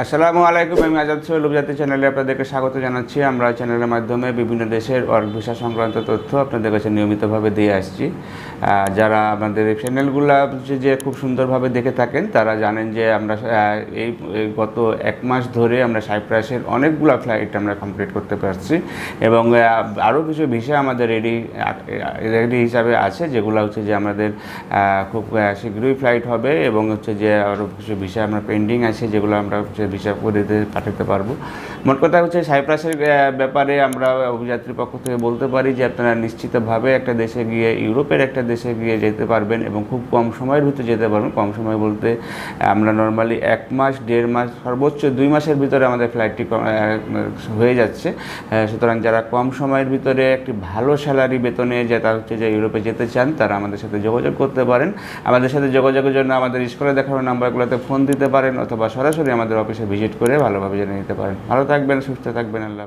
আসসালামু আলাইকুম, আমি আজাদ সোহেল উপজাতি চ্যানেলে আপনাদেরকে স্বাগত জানাচ্ছি। আমরা চ্যানেলের মাধ্যমে বিভিন্ন দেশের ওয়ার্ক ভিসা সংক্রান্ত তথ্য আপনাদের কাছে নিয়মিতভাবে দিয়ে আসছি। যারা আমাদের এই চ্যানেলগুলো যে খুব সুন্দরভাবে দেখে থাকেন, তারা জানেন যে আমরা এই এই গত এক মাস ধরে আমরা সাইপ্রাসের অনেকগুলো ফ্লাইট আমরা কমপ্লিট করতে পারছি এবং আরও কিছু ভিসা আমাদের রেডি রেডি হিসাবে আছে, যেগুলো হচ্ছে যে আমাদের খুব শীঘ্রই ফ্লাইট হবে এবং হচ্ছে যে আরও কিছু ভিসা আমরা পেন্ডিং আছে, যেগুলো আমরা হচ্ছে ভিসা করে পাঠাতে পারব। মোট কথা হচ্ছে সাইপ্রাসের ব্যাপারে আমরা অভিযাত্রীর পক্ষ থেকে বলতে পারি যে আপনারা নিশ্চিতভাবে একটা দেশে গিয়ে, ইউরোপের একটা দেশে গিয়ে যেতে পারবেন এবং খুব কম সময়ের ভিতরে যেতে পারবেন। কম সময় বলতে আমরা নর্মালি এক মাস, দেড় মাস, সর্বোচ্চ দুই মাসের ভিতরে আমাদের ফ্লাইটটি হয়ে যাচ্ছে। সুতরাং যারা কম সময়ের ভিতরে একটি ভালো স্যালারি বেতনে যেটা হচ্ছে যে ইউরোপে যেতে চান, তারা আমাদের সাথে যোগাযোগ করতে পারেন। আমাদের সাথে যোগাযোগের জন্য আমাদের স্কুলে দেখানো নাম্বারগুলোতে ফোন দিতে পারেন অথবা সরাসরি আমাদের অফিসে ভিজিট করে ভালোভাবে জেনে নিতে পারেন ভালো থাকবেন সুস্থ থাকবেন আল্লাহ।